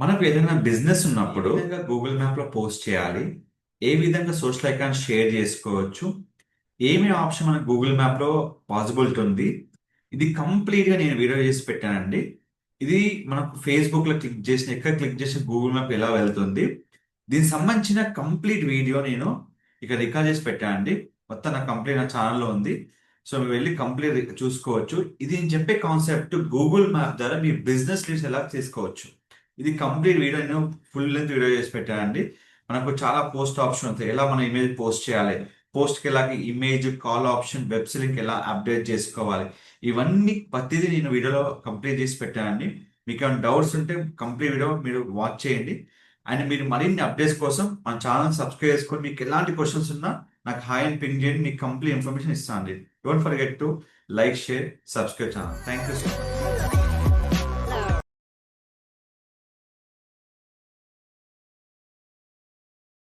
మనకు ఏదైనా బిజినెస్ ఉన్నప్పుడు గూగుల్ మ్యాప్లో పోస్ట్ చేయాలి? ఏ విధంగా సోషల్ ఐకాన్ షేర్ చేసుకోవచ్చు? ఏమేమి ఆప్షన్ మన గూగుల్ మ్యాప్లో పాసిబిలిటీ ఉంది? ఇది కంప్లీట్గా నేను వీడియో చేసి పెట్టానండి. ఇది మనకు ఫేస్బుక్లో క్లిక్ చేసిన ఎక్కడ క్లిక్ చేసిన గూగుల్ మ్యాప్ ఎలా వెళ్తుంది? దీనికి సంబంధించిన కంప్లీట్ వీడియో నేను ఇక్కడ రికార్డ్ చేసి పెట్టానండి. మొత్తం నా కంప్లీట్ నా ఛానల్లో ఉంది. సో మీరు వెళ్ళి కంప్లీట్ చూసుకోవచ్చు. ఇది నేను చెప్పే కాన్సెప్ట్ గూగుల్ మ్యాప్ ద్వారా మీ బిజినెస్ లీడ్స్ ఎలా తీసుకోవచ్చు ఇది కంప్లీట్ వీడియో నేను ఫుల్ లెంత్ వీడియో చేసి పెట్టానండి. మనకు చాలా పోస్ట్ ఆప్షన్ ఉంటుంది ఎలా మన ఇమేజ్ పోస్ట్ చేయాలి? పోస్ట్కి ఎలా image call option web link ఎలా అప్డేట్ చేసుకోవాలి? ఇవన్నీ ప్రతిదీ నేను వీడియోలో కంప్లీట్ చేసి పెట్టానండి. మీకు ఏమైనా డౌట్స్ ఉంటే కంప్లీట్ వీడియో మీరు వాచ్ చేయండి. అండ్ మీరు మరిన్ని అప్డేట్స్ కోసం మన ఛానల్ సబ్స్క్రైబ్ చేసుకొని మీకు ఎలాంటి క్వశ్చన్స్ ఉన్నా నాకు హాయ్ అండ్ పింగ్ చేయండి. మీకు కంప్లీట్ ఇన్ఫర్మేషన్ ఇస్తాను అండి don't forget to like share subscribe channel thank you so much